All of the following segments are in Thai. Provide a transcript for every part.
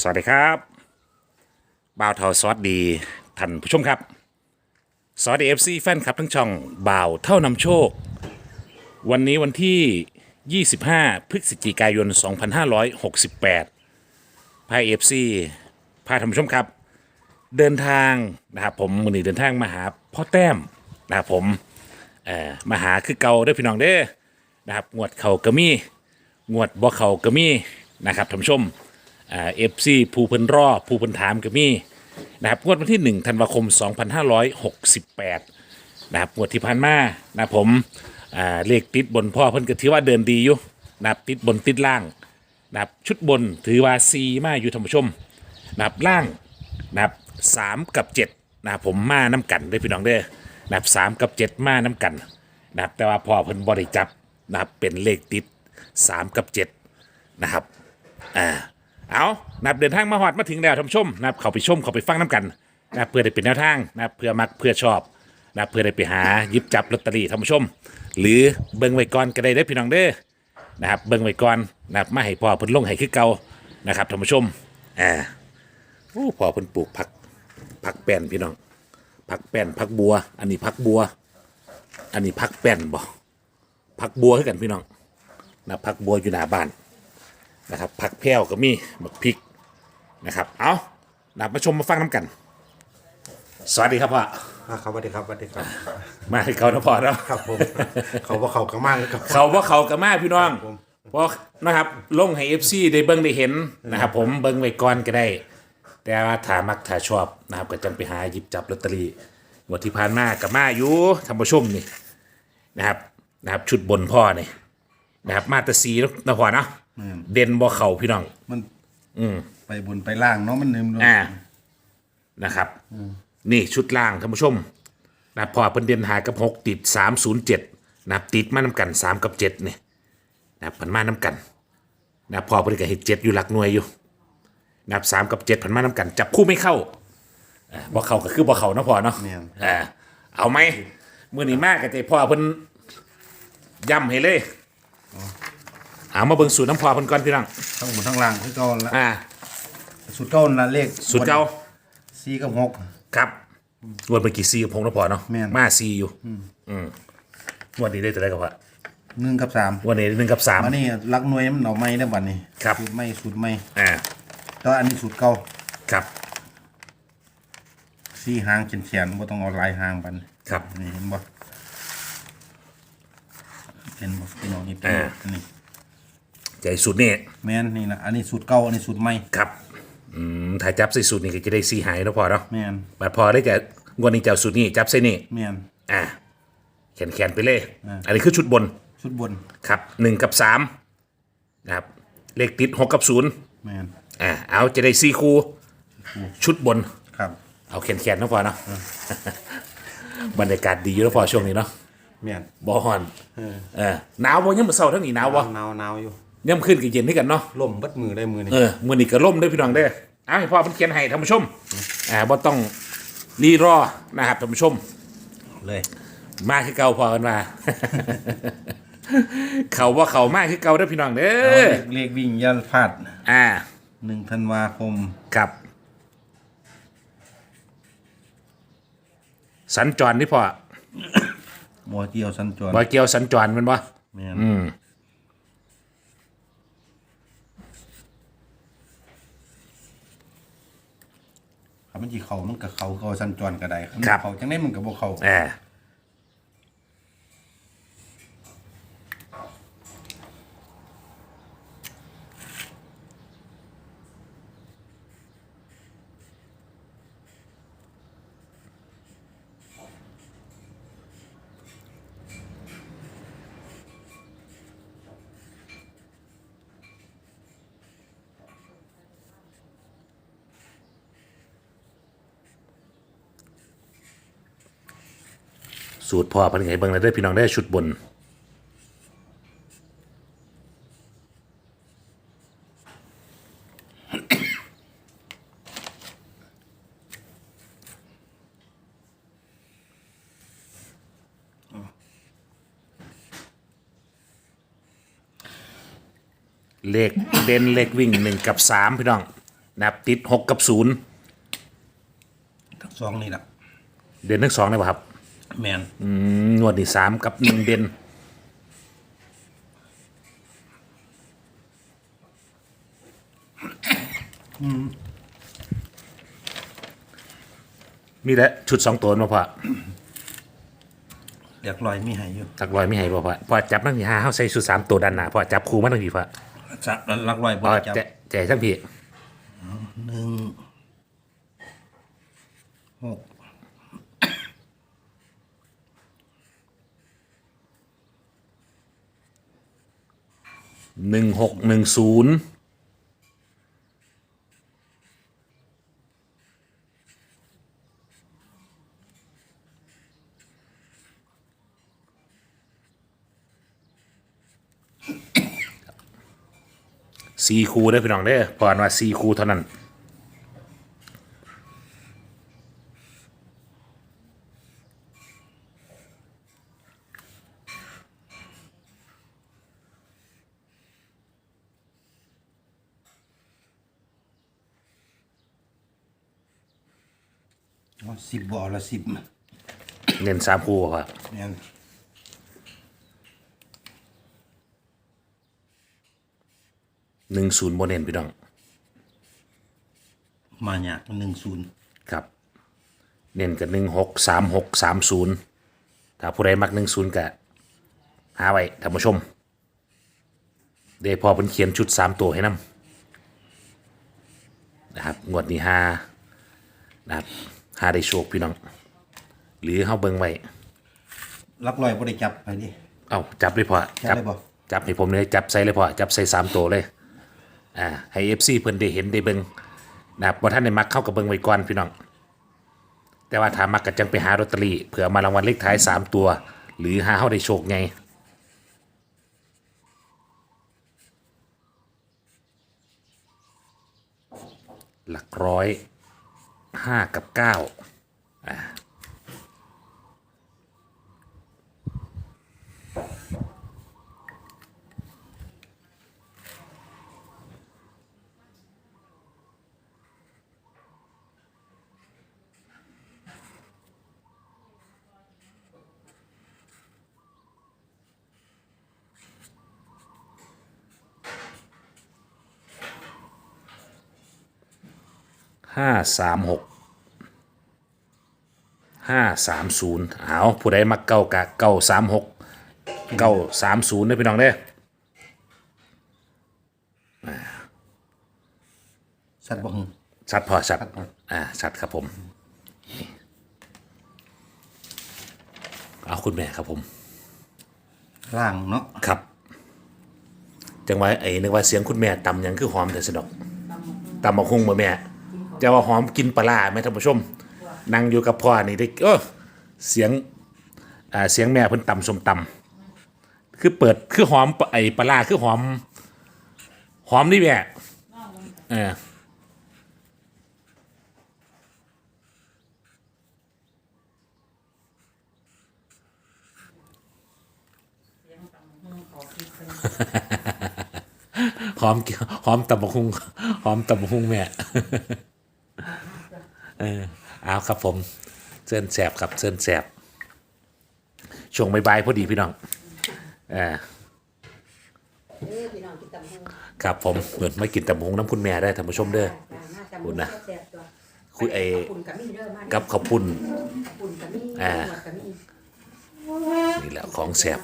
สวัสดีครับบ่าวเทาซอสดีท่านผู้ชมครับสวัสดีเอฟซีแฟนคลับทั้งช่องบ่าวเท่านำโชค วันนี้วันที่ 25 พฤศจิกายน 2568พาเอฟซีพาท่านผู้ชมครับ เดินทางนะครับผมวันนี้เดินทางมาหาพ่อแต้มนะครับผมเอ่อมาหาคือเก่าเด้อพี่น้องเด้อนะครับงวดเขากระมี่งวดบ่เขากระมี่นะครับท่านผู้ชม เอฟซีภูเพิ่นรอภูเพิ่นถามก็มีนะครับงวดวันที่ 1 ธันวาคม 2568 นะครับงวดที่ผ่านมานะผมอ่าเลขติดบนพ่อเพิ่นก็ถือว่าเดินดีอยู่นะครับติดบนติดล่างนะครับชุดบนถือว่าซีมาอยู่ท่านผู้ชมนะครับล่างนะครับสามกับ7นะครับผมมาน้ำกันเด้อพี่น้องเด้อนะครับสามกับ7มาน้ำกันนะครับแต่ว่าพ่อเพิ่นบริจับนะครับเป็นเลขติด3กับ7นะครับอ่า เอานับเดินทางมาหอดมาถึงแล้วท่านผู้ชมนะครับเขาไปชมเขาไปฟังน้ำกันนะครับเพื่อได้เป็นแนวทางนะครับเพื่อมักเพื่อชอบนะครับเพื่อได้ไปหาหยิบจับลอตเตอรี่ท่านผู้ชม หรือเบิ่งไว้ก่อนก็ได้ได้อพี่น้องเด้อนะครับเบิ่งไว้ก่อนนะครับมาให้พ่อเพิ่นลงให้คือเก่านะครับท่านผู้ชมอ่าโอ้พ่อเพิ่นปลูกผักผักแป้นพี่น้องผักแป้นผักบัว อันนี้ผักบัว อันนี้ผักแป้นบ่ผักบัวคือกันพี่น้องนะผักบัวอยู่หน้าบ้าน นะครับผักแพรวก็มีบักพริกนะครับเอานับมาชมมาฟังน้ำกัน สวัสดีครับพ่ออ่าครับสวัสดีครับสวัสดีครับ มาให้เขานะพ่อเนาะครับผม เขาว่าเขากระมังครับ เขาว่าเขากับมาพี่น้องเพราะนะครับลงให้เอฟซีได้เบิ้งได้เห็นนะครับผมเบิ้งไว้ก่อนก็ได้ แต่ว่าถ้ามักถ้าชอบนะครับก็จังไปหาหยิบจับลอตเตอรี่งวดที่ผ่านมากับมาอยู่ท่านผู้ชมนี่นะครับนะครับชุดบนพ่อนี่นะครับมาแตสีนะพ่อเนาะ เด่นบ่เข่าพี่น้อง มันไปบนไปล่างเนาะมันนึมอ่านะครับนี่ชุดล่างท่านผู้ชมนะพอเพิ่นเด่นหากับหกติดสามศูนย์เจ็ดนะติดมาน้ำกันสามกับเจ็ดเนี่ยนะผันมาน้ำกันนะพอเพิ่นก็เห็นเจ็ดอยู่หลักหน่วยอยู่นะสามกับเจ็ดผันมาน้ำกัน จับคู่ไม่เข้าอ่าบ่เข้าก็คือบ่เข้าเนาะพอเนาะเนี่ยอ่าเอาไหมมื่อนี้มากกับใจพ่อเพิ่นย้ำให้เลย เอามาเบิ่งสูตรน้ำพอเพิ่นก่อนพี่น้องทั้งบนทั้งล่างคือเก่าละอ่าสุดเก่าละเลขสูตรเก่าสี่กับหกครับงวดเมื่อกี้ซีกับพงษ์นะพอเนาะแม่น มาซีอยู่ อืมงวดนี้ได้ตัวได้กับพ่อหนึ่งกับสามงวันนี้หนึ่งกับสาม อันนี้ลักหน่วยมันเอาไม้ได้บัดนี้ครับ สูตรไม่สูตรไม่อ่าแต่อันนี้สูตรเก่าครับสี่หางเขียนเขียนๆบ่ต้องเอาหลายหางบัดนครับ นี่เห็นบ่เห็นบ่พี่น้องนี่เป็นอ่า อันนี้ ใจสุดนี่แม่นนี่นะอันนี้สูตรเก่าอันนี้สูตรใหม่ครับอืมถ่ายจับใส่สูตรนี่ก็จะได้ซีหายเนาะพอเนาะแม่นบัดพอได้จะงวดนี้จะเอาสูตรนี่จับใส่นี่แม่นอ่าแขนแขนๆไปเลยอ่าอันนี้คือชุดบนชุดบนครับหนึ่งกับสามนะครับเลขติดหกกับศูนย์แม่นอ่าเอาจะได้ซีคูชุดบนครับ เอาแขนแขนๆเนาะพอเนาะบรรยากาศดีอยู่แล้วพอช่วงนี้เนาะแม่นบ่ฮ้อนเออหนาวบ่ยังมื้อเช้าทั้งนี้หนาวบ่หนาวหนาวอยู่ ย่ำขึ้นก็เย็นด้วยกันเนาะล่มเบัดมือได้มือนี่เออมื้อนี้ก็ล่มเด้อพี่น้องเด้อเอาให้พ่อเพิ่นเขียนให้ท่านผู้ชมอ่าบ่ต้องรีรอนะครับท่านผู้ชม เลยมาคือเก่าพอกันมา เขาว่าเขามาคือเก่าเด้อพี่น้องเด้เอาอเลขเลขวิ่งยันพลาดอ่าหนึ่งธันวาคมครับ สัญจรนี่พอบัวเกี่ยวสัญจรบ่เกี่ยวสัญจรแมันบ่ แม่น อืมครับมันจีเขามันกับเขาเขาสัญจรก็ได้คันครับ เขาจังได้มันกับบ่เขาอ่า สูตรพ่อเพิ่นให้เบิ่งเลยเด้อพี่น้องเด้อชุดบน เลขเด่นเลขวิ่งหนึ่งกับสามพี่น้องนะครับติดหกกับศูนย์ทั้งสองนี่แหละเด่นทั้งสองเลยป่ะครับ แมนอืมงวดที่สามกับหนึ่งเด่นมีแต่ชุดสองตัวมาพอเรียกลอยมีให้อยู่ตักลอยไม่ให้พ่อพ่อพอจับนั่งที่ห้าเขาใส่ชุดสามตัวด้านหน้าพอจับคู่มาตั้งพี่พ่อจะลักลอยพบ่อจับแจแจกทั้งพี่หนึ่งหก หนึ่งหกหนึ่งศูนย์สี่คูได้พี่น้องเด้อพอนว่าสี่คูเท่านั้น สิบบ่อละสิบเน้นสามคูพ่อแมนหนึ่งศูนย์โมเน้นพี่น้อง มาหยากหนึ่งศูนย์ครับ เน้นกับหนึ่งหกสามหกสามศูนย์ถ้าผู้ใดมักหนึ่งศูนย์กะหาไว้ท่านผู้ชม เดี๋ยวพอเป็นเขียนชุดสามตัวให้นำนะครับ งวดนี้ห้านะครับ ห้าได้โชคพี่น้อง หรือเฮาเบิ่งไว้ลักลอยบ่ได้จับไปดิเอ้าจับเลยพอจับเลยบ่ จับให้ผมเลยจับใส่เลยพอจับใส่สามตัวเลย อ่า ให้เอฟซีเพิ่นได้เห็นได้เบิ่งนะครับว่าท่านได้มักเข้ากับเบิ่งไว้ก่อนพี่น้อง แต่ว่าถ้ามักก็จังไปหาลอตเตอรี่เผื่อมารางวัลเลขท้ายสามตัว หรือหาเฮาได้โชคไงหลักร้อย ห้ากับเก้าห้าสามหก ห้าสามศูนย์เอาผู้ใดมักเก้ากะเก้าสามหกเก้าสามศูนย์เด้อพี่น้องเด้อสัตว์บ่หึชัดพอชัดอ่าชัดครับผมนี่เอาคุณแม่ครับผมล่างเนาะครับ จังไว้ไอ้นึกว่าเสียงคุณแม่ตำหยังคือหอมแต่สนอกตำมะฮุ่งมาแม่จะว่าหอมกินปลาร้าไหมท่านผู้ชม นั่งอยู่กับพ่อนี่ได้เออเสียงอ่าเสียงแม่เพิ่นตำสมตำคือเปิดคือหอมไอ้ปลาร้าคือหอม หอมนี่แม่เออหอมหอมตำมะฮุ่งหอมตำมะฮุ่งแม่เออ เอาครับผมเส้นแสบครับเส้นแสบช่วงบ่ายๆพอดีพี่น้องเออเออพี่น้องกินตำหูครับผมเหมือนไม่กินตำหงน้ำคุณแม่ได้ท่านผู้ชมเด้อจ้ามาตำคุหูณนะแซ่บๆตัวคุยไอ้ขบคุณกับมี่เด้อมากับข้าวปุ้นขอบคุณกับมี่อ่าหนวดกับมี่นี่แหละของแสบ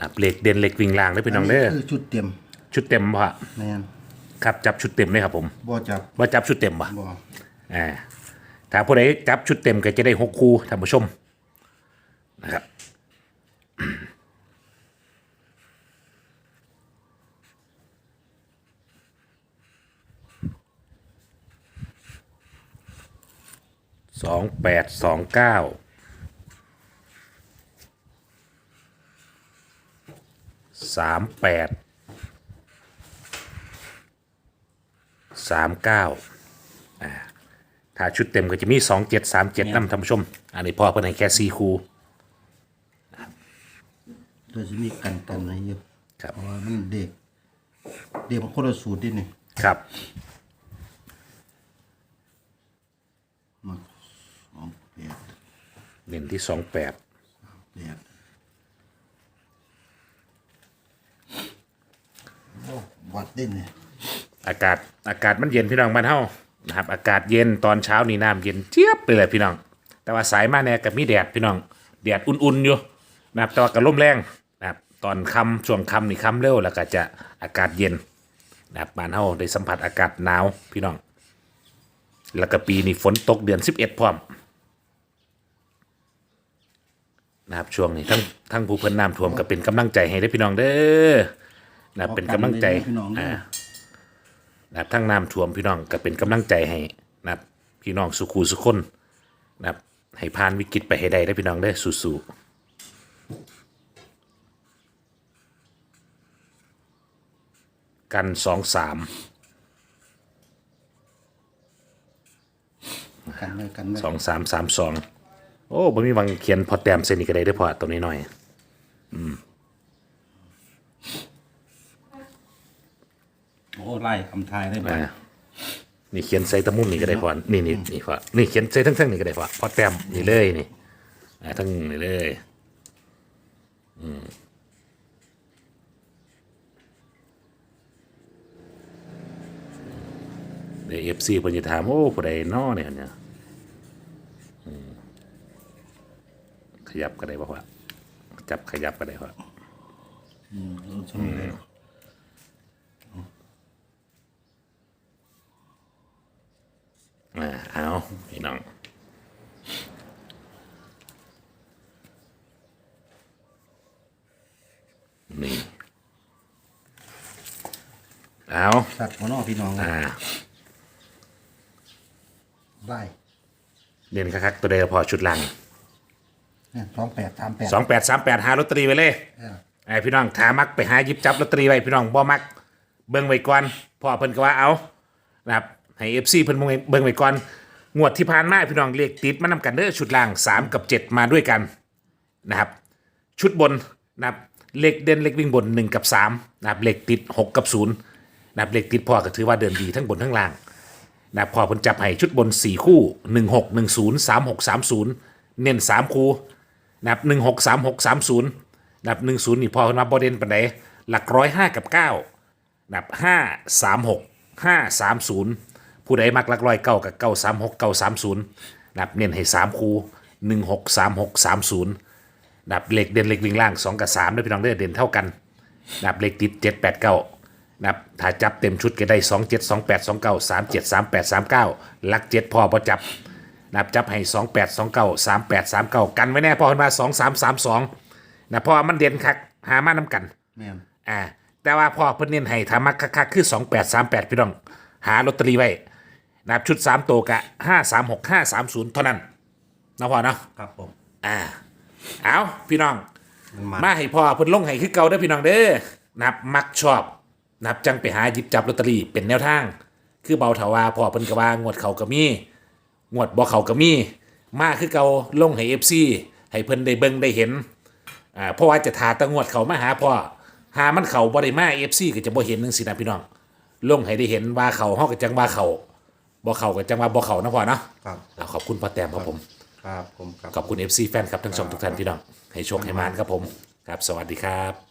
นะครับเหล็กเด่นเหล็กวิ่งล่างได้อพี่น้องเด้อคือชุดเต็มชุดเต็มป่ะแมนครับจับชุดเต็มเลยครับผมบ่จับว่าจับชุดเต็มป่ะบ่อ่าถ้าผู้ใดจับชุดเต็มก็จะได้หกคู่ท่านผู้ชมนะครับสองแปดสองเก้า สามแปดสามเก้าถ้าชุดเต็มก็จะมีสองเจ็ดสามเจ็ดนำท่านผู้ชม อันนี้พ่อเพิ่นให้แค่สี่คู่เดี๋ยวจะมีกันกันอะไรอยู่ครับเพราะว่ามันเด็ก เด็กมันคนละสูตรดินี่ครับมาสองแปดเน้นที่สองแปด แปดโอ้ วัดดินเนี่ยอากาศอากาศมันเย็นพี่น้องบ้านเฮานะครับ อากาศเย็นตอนเช้านี่น้ำเย็นเจี๊ยบเลยพี่น้อง แต่ว่าสายมาแน่กับมีแดดพี่น้องแดดอุ่นๆอยู่นะครับแต่ว่าก็ลมแรงนะครับตอนค่ำช่วงค่ำนี่ค่ำเร็วแล้วก็จะอากาศเย็นนะครับบ้านเฮาได้สัมผัสอากาศหนาวพี่น้อง แล้วก็ปีนี้ฝนตกเดือน11พร้อมนะครับช่วงนี้ทั้งทั้งผู้เพิ่นน้ำท่วมก็เป็นกำลังใจให้ได้พี่น้องเด้อ นะครับเป็นกำลังใจพี่น้องอ่าอ่านะครับทั้งน้ำท่วมพี่น้องก็เป็นกำลังใจให้นะครับพี่น้องสุขูสุคนนะครับให้ผ่านวิกฤตไปให้ได้ได้อพี่น้องได้อสู้ๆ กันสองสามกันไว้กันไว้สองสามสามสองโอ้ผมมีวังเขียนพอแต้มเส้นนี้ก็ได้ได้อพอตัวนี้หน่อย โอ้ไล่คำทายได้ไหมอ่านี่เขียนใส่ตะมุนนี่ก็ได้พอนี่นี่นี่พอนี่เขียนใส่ทั้งทั้งๆนี่ก็ได้พอพอแต้มนี่เลยนี่อ่าทั้งนี่เลยเดี๋ยวเอฟซีเพิ่นจะถามโอ้ผู้ใดน้อเนี่ยเนี่ยอืมขยับก็ได้บ่ว่าจับขยับก็ได้ว่าสมุนเลย อ่าเอาพี่น้องนี่เอาสัตว์หัวนอกพี่น้องอ่าไล่เด่นคักๆตัวเดียวพอชุดลังเนี่ยสองแปดสามแปดสองแปดสามแปดหาลอตเตอรี่ไว้เลยเออไอ้พี่น้องถามักไปหาหยิบจับลอตเตอรี่ไว้พี่น้องบ่มัก เบิ่งไว้ก่อนพ่อเพิ่นก็ว่าเอานะครับ ให้เอฟซีเพิ่นเบิ่งไว้เบิ่งไว้ก่อนงวดที่ผ่านมาพี่น้องเลขติดมานำกันเด้อชุดล่าง 3 กับ 7 มาด้วยกันนะครับ ชุดบนนะครับเลขเด่นเลขวิ่งบน 1 กับ3นะครับเลขติด 6 กับ0นะครับเลขติดพ่อก็ถือว่าเดินดีทั้งบนทั้งล่างนะครับพ่อเพิ่นจับให้ชุดบน 4 คู่ 1 6 1 0 3 6 3 0 เน้น3 คู่นะครับ1 6 3 6 3 0นะครับ1 0 นี่พ่อเพิ่นว่าบ่เด่นปานใดหลักร้อยห้ากับ9นะครับ5 3 6 5 3 0 ผู้ใดมักหลักร้อยเก้ากับเก้าสามหกเก้าสามศูนย์นับเน้นให้สามคูหนึ่งหกสามหกสามศูนย์นับเหล็กเด่นเหล็กวิ่งล่างสองกับสามด้วยพี่น้องเด้อเด่นเท่ากันนับเหล็กติดเจ็ดแปดเก้านับถ้าจับเต็มชุดก็ได้สองเจ็ดสองแปดสองเก้าสามเจ็ดสามแปดสามเก้าลักเจ็ดพอพอจับนับจับให้สองแปดสองเก้าสามแปดสามเก้ากันไว้แน่พอขึ้นมาสองสามสามสองนะเพราะว่ามันเด่นคักหามาน้ำกันแม่นอ่าแต่ว่าพ่อเพิ่นเน้นให้ทามักคักๆคือ 2838 พี่น้อง หาลอตเตอรี่ไว้ นะครับชุด3ตัวกะ536 530เท่านั้นนะพ่อเนาะครับผมอ่าเอาพี่น้อง มันมามาให้พ่อเพิ่นลงให้คือเก่าเด้อพี่น้องเด้อนับมักชอบนับจังไปหาหยิบจับลอตเตอรี่เป็นแนวทาง คือเบาเถาว่าพ่อเพิ่นก็ว่างวดเขาก็มีงวดบ่เขาก็มี มาคือเก่าลงให้ FC ให้เพิ่นได้เบิ่งได้เห็นอ่าเพราะว่าจะทาแตะงวดเขามาหาพ่อหามันเขาบ่ได้มาเอฟซีก็จะบ่เห็นนึงสินะพี่น้องลงให้ได้เห็นว่าเขาเฮาก็จังว่าเขา บ่เขาก็จังว่าบ่เขานะพ่อเนาะครับเอาขอบคุณพ่อแต้มครับผม ครับผมครับ ขอบคุณ FC แฟนครับทั้งสองทุกท่านพี่น้อง ให้โชคให้มานครับผม ครับ สวัสดีครับ